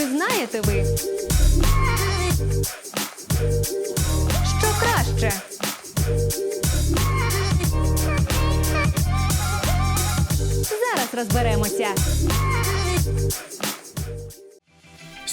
Чи знаєте ви? Що краще? Зараз розберемося.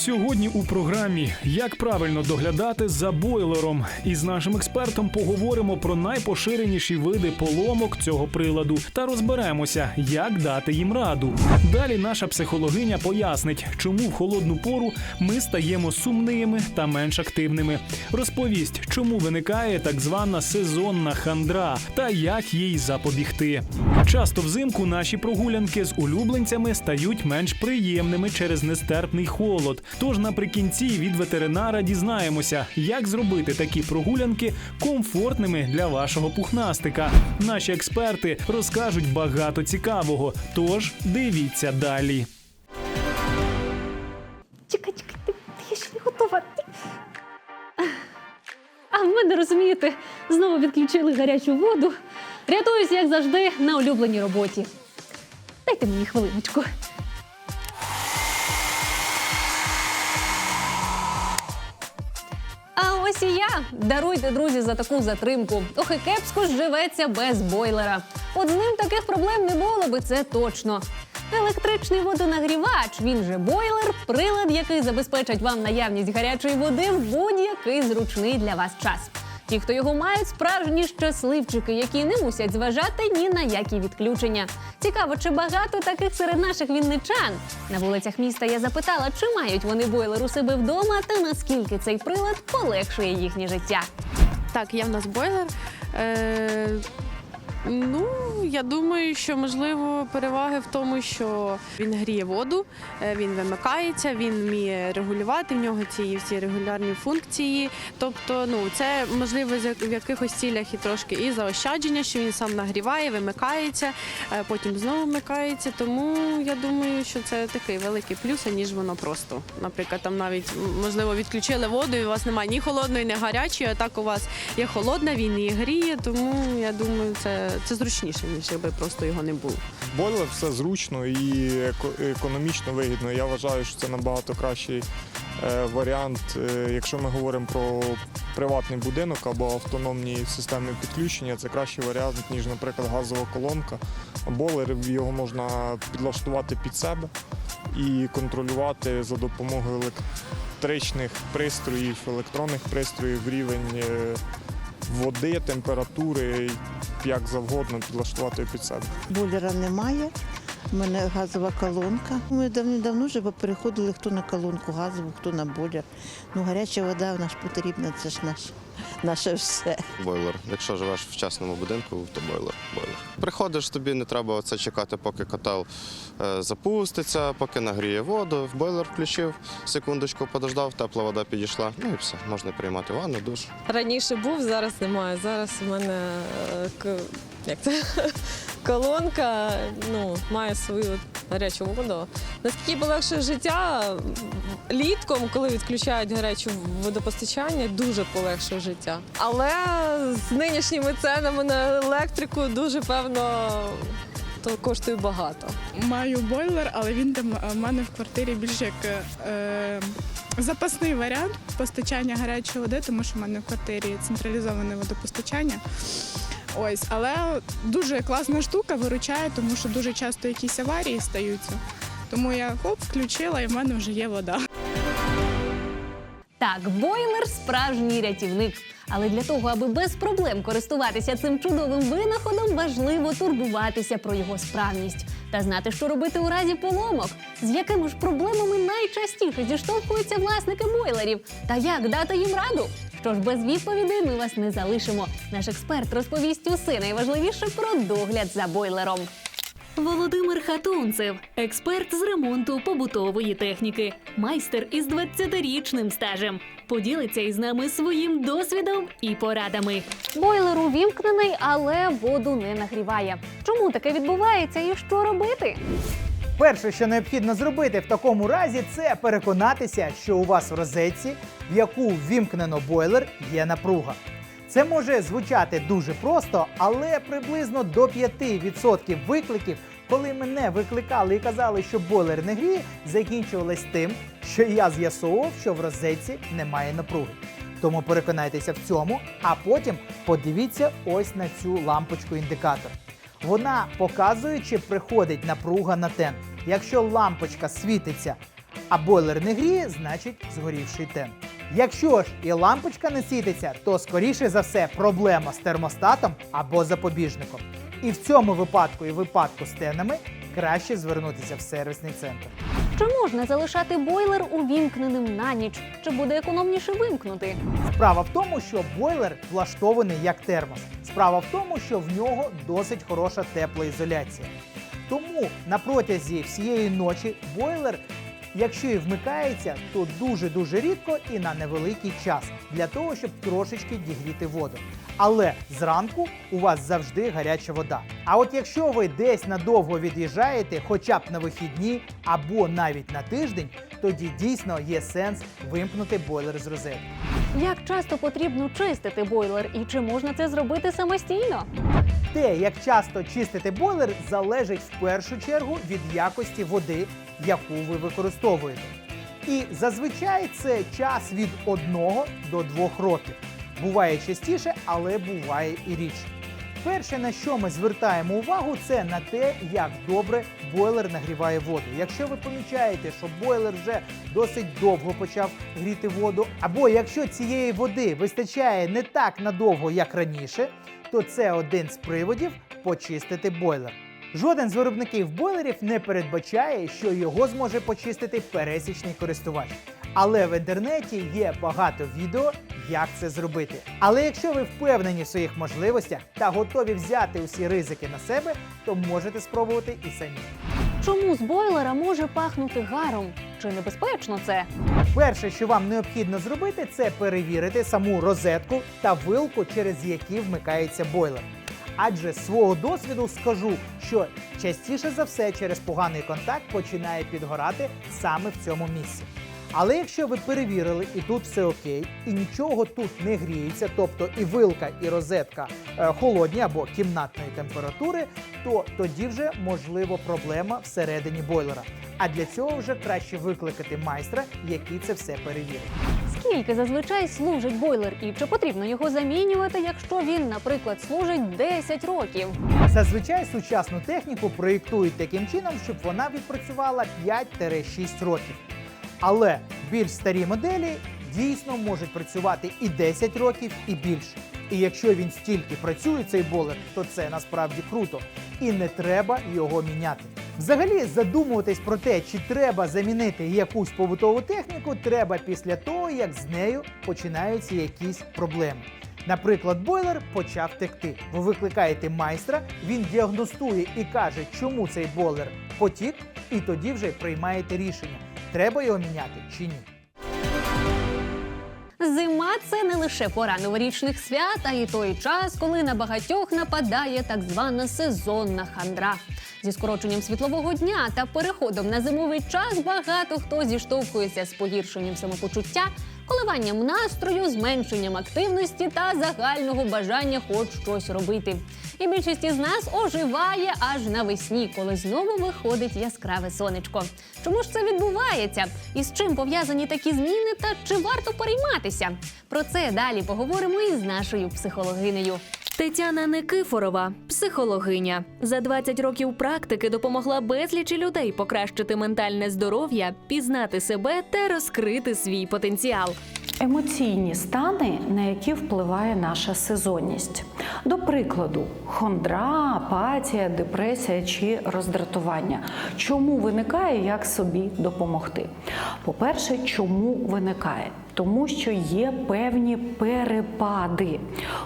Сьогодні у програмі Як правильно доглядати за бойлером. І з нашим експертом поговоримо про найпоширеніші види поломок цього приладу та розберемося, як дати їм раду. Далі наша психологиня пояснить, чому в холодну пору ми стаємо сумними та менш активними. Розповість, чому виникає так звана сезонна хандра та як їй запобігти. Часто взимку наші прогулянки з улюбленцями стають менш приємними через нестерпний холод. Тож наприкінці від ветеринара дізнаємося, як зробити такі прогулянки комфортними для вашого пухнастика. Наші експерти розкажуть багато цікавого. Тож дивіться далі. Чекай, чекай, я ще не готова. А в мене розумієте, знову відключили гарячу воду. Рятуюсь, як завжди, на улюбленій роботі. Дайте мені хвилиночку. Ось і я. Даруйте, друзі, за таку затримку. Ох, і кепсько живеться без бойлера. От з ним таких проблем не було би, це точно. Електричний водонагрівач, він же бойлер, прилад, який забезпечить вам наявність гарячої води в будь-який зручний для вас час. Ті, хто його мають, справжні щасливчики, які не мусять зважати ні на які відключення. Цікаво, чи багато таких серед наших вінничан? На вулицях міста я запитала, чи мають вони бойлер у себе вдома та наскільки цей прилад полегшує їхнє життя. Так, є в нас бойлер. Е, ну, я думаю, що можливо переваги в тому, що він гріє воду, е, він вимикається, він вміє регулювати, в нього ці всі регулярні функції. Тобто, ну це можливо в якихось цілях і трошки і заощадження, що він сам нагріває, вимикається, е, потім знову вмикається. Тому я думаю, що це такий великий плюс, ніж воно просто. Наприклад, там навіть можливо відключили воду, і у вас немає ні холодної, ні гарячої. А так у вас є холодна, він її гріє. Тому я думаю, це, це зручніше, ніж якби просто його не було. Бойлер все зручно і економічно вигідно. Я вважаю, що це набагато кращий е, варіант, е, якщо ми говоримо про приватний будинок або автономні системи підключення, це кращий варіант, ніж, наприклад, газова колонка. Бойлер його можна підлаштувати під себе і контролювати за допомогою електричних пристроїв, електронних пристроїв рівень е, води, температури, як завгодно підлаштувати під себе. Булера немає. У мене газова колонка. Ми давно вже переходили хто на колонку газову, хто на бойлер. Ну, гаряча вода в нас потрібна, це ж наш, наше все. Бойлер. Якщо живеш в частному будинку, то бойлер. бойлер. Приходиш, тобі не треба оце чекати, поки котел е, запуститься, поки нагріє воду. В бойлер включив, секундочку подождав, тепла вода підійшла. Ну і все, можна приймати ванну, душ. Раніше був, зараз немає. Зараз у мене е, як це? Колонка ну, має свою гарячу воду. Наскільки полегшує життя літком, коли відключають гаряче водопостачання, дуже полегшує життя. Але з нинішніми ценами на електрику дуже певно то коштує багато. Маю бойлер, але він там е, в мене в квартирі більш як е, запасний варіант постачання гарячої води, тому що в мене в квартирі централізоване водопостачання. Ось, але дуже класна штука виручає, тому що дуже часто якісь аварії стаються. Тому я хоп, включила і в мене вже є вода. Так, бойлер справжній рятівник. Але для того, аби без проблем користуватися цим чудовим винаходом, важливо турбуватися про його справність та знати, що робити у разі поломок, з якими ж проблемами найчастіше зіштовхуються власники бойлерів, та як дати їм раду. Що ж, без відповідей ми вас не залишимо. Наш експерт розповість усе найважливіше про догляд за бойлером. Володимир Хатунцев, експерт з ремонту побутової техніки, майстер із 20-річним стажем. Поділиться із нами своїм досвідом і порадами. Бойлер увімкнений, але воду не нагріває. Чому таке відбувається і що робити? Перше, що необхідно зробити в такому разі, це переконатися, що у вас в розетці, в яку ввімкнено бойлер, є напруга. Це може звучати дуже просто, але приблизно до 5% викликів коли мене викликали і казали, що бойлер не гріє, закінчувалось тим, що я з'ясовував, що в розетці немає напруги. Тому переконайтеся в цьому, а потім подивіться ось на цю лампочку-індикатор. Вона показує, чи приходить напруга на тен. Якщо лампочка світиться, а бойлер не гріє, значить згорівший тен. Якщо ж і лампочка не світиться, то скоріше за все проблема з термостатом або запобіжником. І в цьому випадку і випадку з тенами краще звернутися в сервісний центр. Чи можна залишати бойлер увімкненим на ніч? Чи буде економніше вимкнути? Справа в тому, що бойлер влаштований як термос. Справа в тому, що в нього досить хороша теплоізоляція. Тому на протязі всієї ночі бойлер, якщо і вмикається, то дуже-дуже рідко і на невеликий час для того, щоб трошечки дігріти воду. Але зранку у вас завжди гаряча вода. А от якщо ви десь надовго від'їжджаєте, хоча б на вихідні або навіть на тиждень, тоді дійсно є сенс вимкнути бойлер з розетки. Як часто потрібно чистити бойлер і чи можна це зробити самостійно? Те, як часто чистити бойлер, залежить в першу чергу від якості води, яку ви використовуєте. І зазвичай це час від 1 до 2 років. Буває частіше, але буває і рідше. Перше, на що ми звертаємо увагу, це на те, як добре бойлер нагріває воду. Якщо ви помічаєте, що бойлер вже досить довго почав гріти воду, або якщо цієї води вистачає не так надовго, як раніше, то це один з приводів почистити бойлер. Жоден з виробників бойлерів не передбачає, що його зможе почистити пересічний користувач. Але в інтернеті є багато відео, як це зробити. Але якщо ви впевнені в своїх можливостях та готові взяти усі ризики на себе, то можете спробувати і самі. Чому з бойлера може пахнути гаром? Чи небезпечно це? Перше, що вам необхідно зробити, це перевірити саму розетку та вилку, через які вмикається бойлер. Адже з свого досвіду скажу, що частіше за все через поганий контакт починає підгорати саме в цьому місці. Але якщо ви перевірили і тут все окей, і нічого тут не гріється, тобто і вилка, і розетка е, холодні або кімнатної температури, то тоді вже можливо проблема всередині бойлера. А для цього вже краще викликати майстра, який це все перевірить. Скільки зазвичай служить бойлер і чи потрібно його замінювати, якщо він, наприклад, служить 10 років? Зазвичай сучасну техніку проєктують таким чином, щоб вона відпрацювала 5-6 років. Але більш старі моделі дійсно можуть працювати і 10 років, і більше. І якщо він стільки працює, цей бойлер, то це насправді круто. І не треба його міняти. Взагалі, задумуватись про те, чи треба замінити якусь побутову техніку, треба після того, як з нею починаються якісь проблеми. Наприклад, бойлер почав текти. Ви викликаєте майстра, він діагностує і каже, чому цей бойлер потік, і тоді вже приймаєте рішення, треба його міняти чи ні. Зима це не лише пора новорічних свят, а й той час, коли на багатьох нападає так звана сезонна хандра. Зі скороченням світлового дня та переходом на зимовий час багато хто зіштовхується з погіршенням самопочуття, коливанням настрою, зменшенням активності та загального бажання хоч щось робити. І більшість із нас оживає аж навесні, коли знову виходить яскраве сонечко. Чому ж це відбувається? І з чим пов'язані такі зміни та чи варто перейматися? Про це далі поговоримо із нашою психологинею. Тетяна Никифорова, психологиня, за 20 років практики допомогла безлічі людей покращити ментальне здоров'я, пізнати себе та розкрити свій потенціал. Емоційні стани, на які впливає наша сезонність. До прикладу, хондра, апатія, депресія чи роздратування. Чому виникає, як собі допомогти? По-перше, чому виникає? Тому що є певні перепади,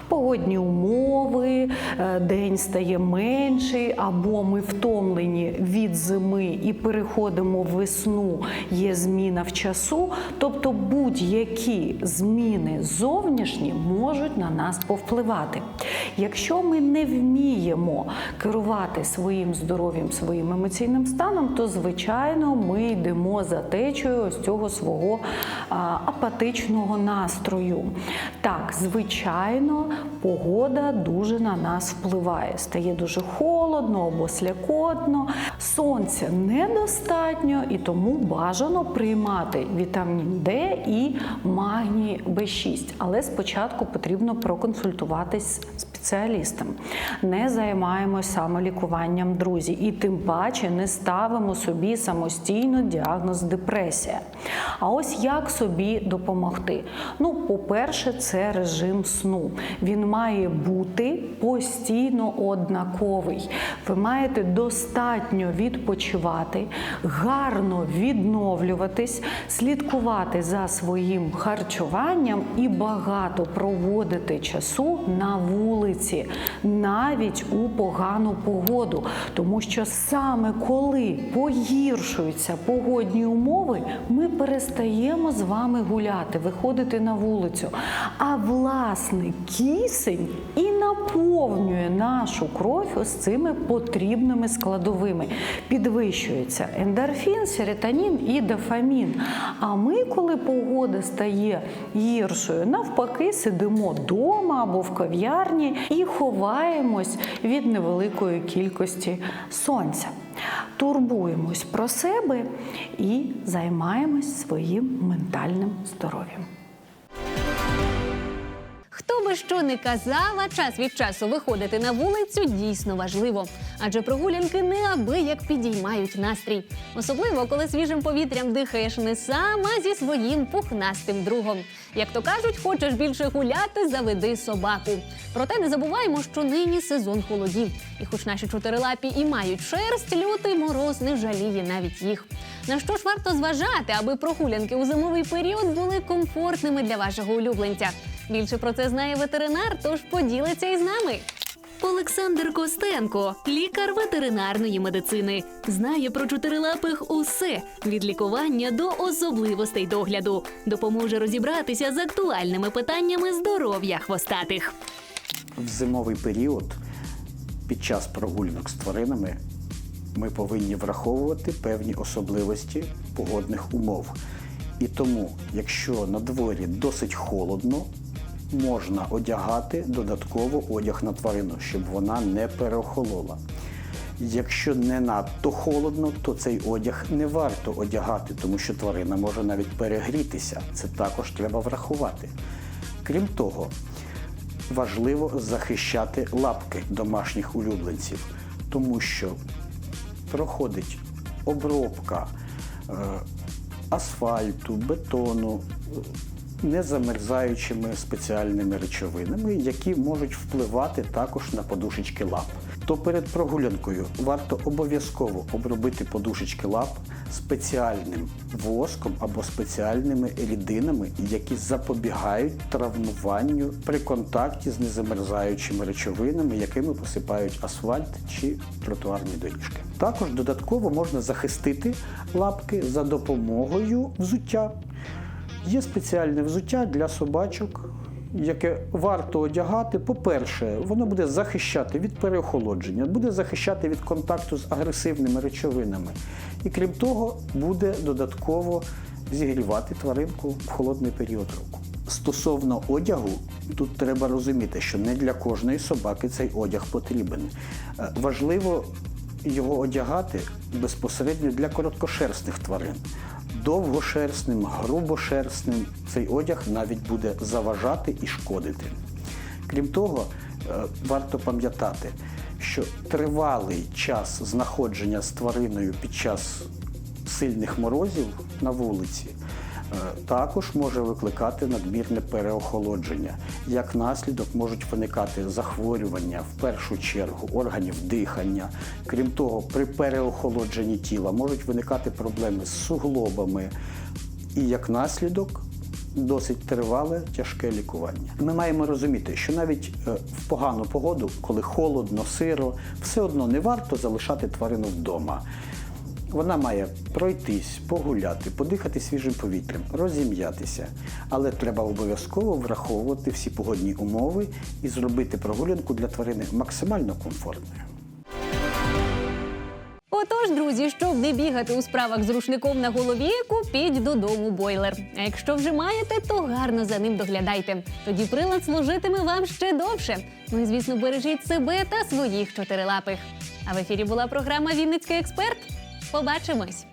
погодні умови, е, день стає менший, або ми втомлені від зими і переходимо в весну, є зміна в часу. Тобто будь-які зміни зовнішні можуть на нас повпливати. Якщо ми не вміємо керувати своїм здоров'ям, своїм емоційним станом, то звичайно ми йдемо за течею ось цього свого а, апатичного романтичного настрою. Так, звичайно, погода дуже на нас впливає. Стає дуже холодно або слякотно, сонця недостатньо і тому бажано приймати вітамін Д і магній Б6. Але спочатку потрібно проконсультуватись з спеціалістом. Не займаємось самолікуванням, друзі, і тим паче не ставимо собі самостійно діагноз депресія. А ось як собі допомогти? Ну, по-перше, це режим сну. Він має бути постійно однаковий. Ви маєте достатньо відпочивати, гарно відновлюватись, слідкувати за своїм харчуванням і багато проводити часу на вулиці, навіть у погану погоду. Тому що саме коли погіршуються погодні умови, ми перестаємо з вами гуляти, виходити на вулицю. А власне кисень і наповнює нашу кров ось цими потрібними складовими. Підвищується ендорфін, серотонін і дофамін. А ми, коли погода стає гіршою, навпаки, сидимо вдома або в кав'ярні і ховаємось від невеликої кількості сонця. Турбуємось про себе і займаємось своїм ментальним здоров'ям. Хто би що не казав, а час від часу виходити на вулицю дійсно важливо. Адже прогулянки неабияк підіймають настрій. Особливо, коли свіжим повітрям дихаєш не сам, а зі своїм пухнастим другом. Як то кажуть, хочеш більше гуляти, заведи собаку. Проте не забуваємо, що нині сезон холодів. І хоч наші чотирилапі і мають шерсть, лютий мороз не жаліє навіть їх. На що ж варто зважати, аби прогулянки у зимовий період були комфортними для вашого улюбленця? Більше про це знає ветеринар, тож поділиться із нами. Олександр Костенко, лікар ветеринарної медицини, знає про чотирилапих усе від лікування до особливостей догляду. Допоможе розібратися з актуальними питаннями здоров'я хвостатих. в зимовий період під час прогулянок з тваринами ми повинні враховувати певні особливості погодних умов. І тому, якщо на дворі досить холодно, можна одягати додатково одяг на тварину, щоб вона не переохолола. Якщо не надто холодно, то цей одяг не варто одягати, тому що тварина може навіть перегрітися. Це також треба врахувати. Крім того, важливо захищати лапки домашніх улюбленців, тому що проходить обробка е, асфальту, бетону незамерзаючими спеціальними речовинами, які можуть впливати також на подушечки лап. То перед прогулянкою варто обов'язково обробити подушечки лап спеціальним воском або спеціальними рідинами, які запобігають травмуванню при контакті з незамерзаючими речовинами, якими посипають асфальт чи тротуарні доріжки. Також додатково можна захистити лапки за допомогою взуття. Є спеціальне взуття для собачок, яке варто одягати. По-перше, воно буде захищати від переохолодження, буде захищати від контакту з агресивними речовинами. І крім того, буде додатково зігрівати тваринку в холодний період року. Стосовно одягу, тут треба розуміти, що не для кожної собаки цей одяг потрібен. Е, Важливо його одягати безпосередньо для короткошерстних тварин. Довгошерстним, грубошерстним цей одяг навіть буде заважати і шкодити. Крім того, е, варто пам'ятати, що тривалий час знаходження з твариною під час сильних морозів на вулиці також може викликати надмірне переохолодження. Як наслідок можуть виникати захворювання в першу чергу органів дихання. Крім того, при переохолодженні тіла можуть виникати проблеми з суглобами. І як наслідок досить тривале тяжке лікування. Ми маємо розуміти, що навіть е, в погану погоду, коли холодно, сиро, все одно не варто залишати тварину вдома. Вона має пройтись, погуляти, подихати свіжим повітрям, розім'ятися. Але треба обов'язково враховувати всі погодні умови і зробити прогулянку для тварини максимально комфортною. Отож, друзі, щоб не бігати у справах з рушником на голові, купіть додому бойлер. А якщо вже маєте, то гарно за ним доглядайте. Тоді прилад служитиме вам ще довше. Ну і звісно, бережіть себе та своїх чотирилапих. А в ефірі була програма Вінницький експерт. Побачимось!